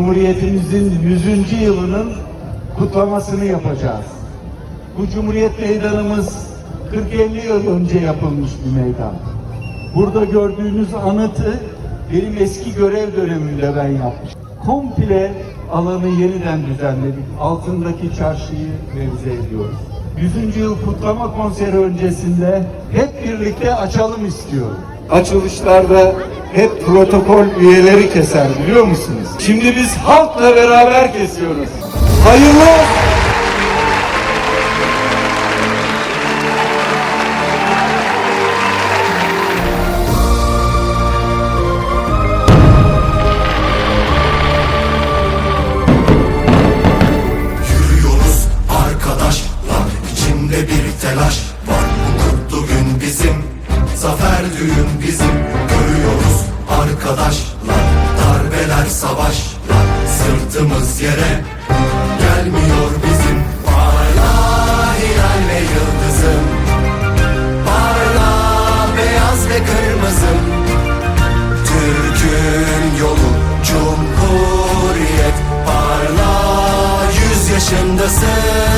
Cumhuriyetimizin 100. yılının kutlamasını yapacağız. Bu Cumhuriyet Meydanımız 40-50 yıl önce yapılmış bir meydan. Burada gördüğünüz anıtı benim eski görev dönemimde ben yapmıştım. Komple alanı yeniden düzenledik. Altındaki çarşıyı revize ediyoruz. 100. yıl kutlama konseri öncesinde hep birlikte açalım istiyorum. Açılışlarda hep protokol üyeleri keser biliyor musunuz? Şimdi biz halkla beraber kesiyoruz. Hayırlı olsun. Telaş var Bu kutlu gün bizim Zafer düğün bizim Görüyoruz arkadaşlar. Darbeler savaşlar Sırtımız yere Gelmiyor bizim. Parla hilal ve yıldızım Parla beyaz ve kırmızım. Türk'ün yolu Cumhuriyet Parla yüz yaşındasın